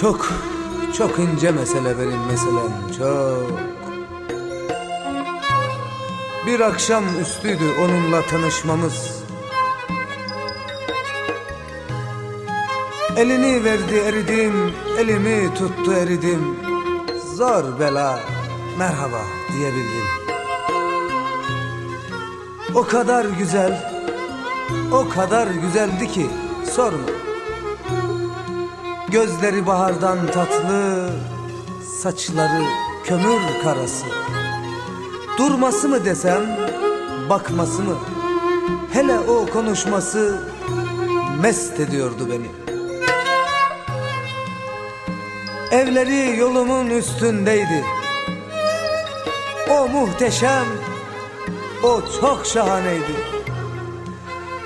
Çok, çok ince mesele benim meselem çok. Bir akşam üstüydü onunla tanışmamız. Elini verdi eridim, elimi tuttu eridim. Zor bela, merhaba diyebildim. O kadar güzel, o kadar güzeldi ki sorma. Gözleri bahardan tatlı, saçları kömür karası. Durması mı desem, bakması mı? Hele o konuşması mest ediyordu beni. Evleri yolumun üstündeydi. O muhteşem, o çok şahaneydi.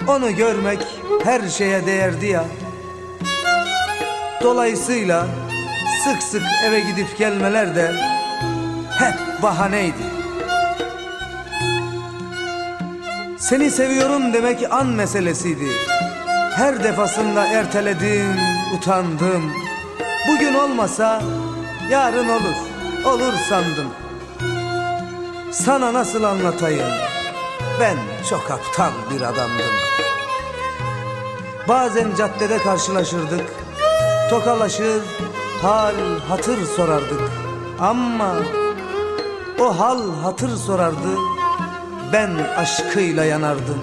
Onu görmek her şeye değerdi ya. Dolayısıyla sık sık eve gidip gelmeler de hep bahaneydi. Seni seviyorum demek an meselesiydi. Her defasında erteledim, utandım. Bugün olmasa yarın olur, olur sandım. Sana nasıl anlatayım? Ben çok aptal bir adamdım. Bazen caddede karşılaşırdık. Tokalaşır, hal hatır sorardık. Ama o hal hatır sorardı. Ben aşkıyla yanardım.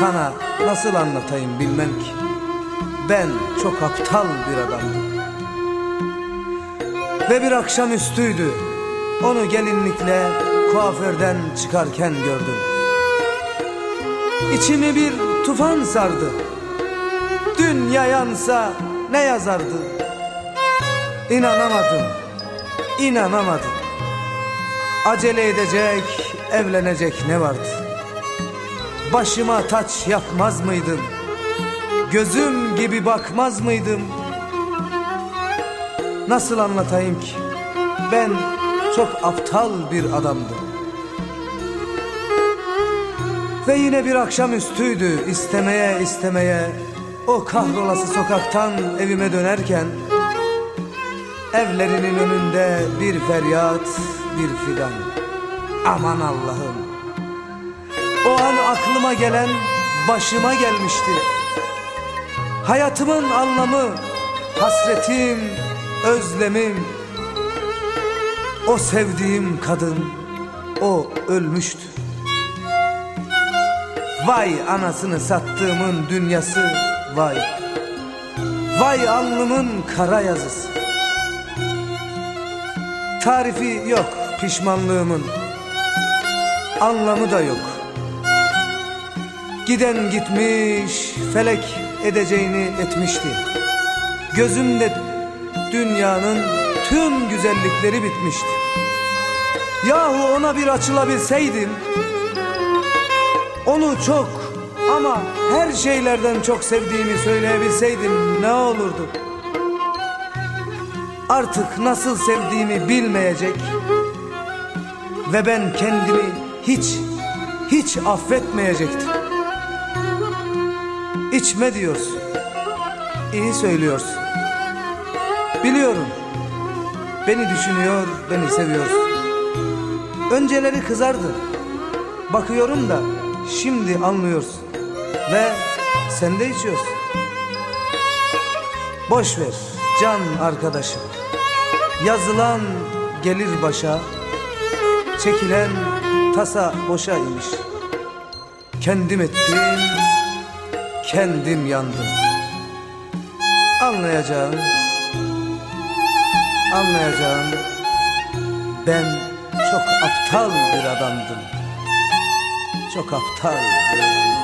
Sana nasıl anlatayım bilmem ki. Ben çok aptal bir adamdım. Ve bir akşam üstüydü. Onu gelinlikle kuaförden çıkarken gördüm. İçimi bir tufan sardı. Dünya yansa ne yazardı? İnanamadım, inanamadım. Acele edecek, evlenecek ne vardı? Başıma taç yapmaz mıydım? Gözüm gibi bakmaz mıydım? Nasıl anlatayım ki? Ben çok aptal bir adamdım. Ve yine bir akşam üstüydü istemeye istemeye o kahrolası sokaktan evime dönerken evlerinin önünde bir feryat bir figan. Aman Allah'ım. O an aklıma gelen başıma gelmişti. Hayatımın anlamı, hasretim, özlemim. O sevdiğim kadın, o ölmüştü. Vay anasını sattığımın dünyası, vay. Vay alnımın kara yazısı. Tarifi yok pişmanlığımın. Anlamı da yok. Giden gitmiş, felek edeceğini etmişti. Gözümde dünyanın tüm güzellikleri bitmişti. Yahu ona bir açılabilseydim, onu çok ama her şeylerden çok sevdiğimi söyleyebilseydim ne olurdu? Artık nasıl sevdiğimi bilmeyecek ve ben kendimi hiç hiç affetmeyecektim. İçme diyorsun. İyi söylüyorsun. Biliyorum. Beni düşünüyor, beni seviyorsun. Önceleri kızardı. Bakıyorum da şimdi anlıyorsun. Ve sen de içiyorsun. Boş ver can arkadaşım. Yazılan gelir başa. Çekilen tasa boşa imiş. Kendim ettim, kendim yandım. Anlayacağım, anlayacağım. Ben çok aptal bir adamdım. Çok aptal bir adamdım.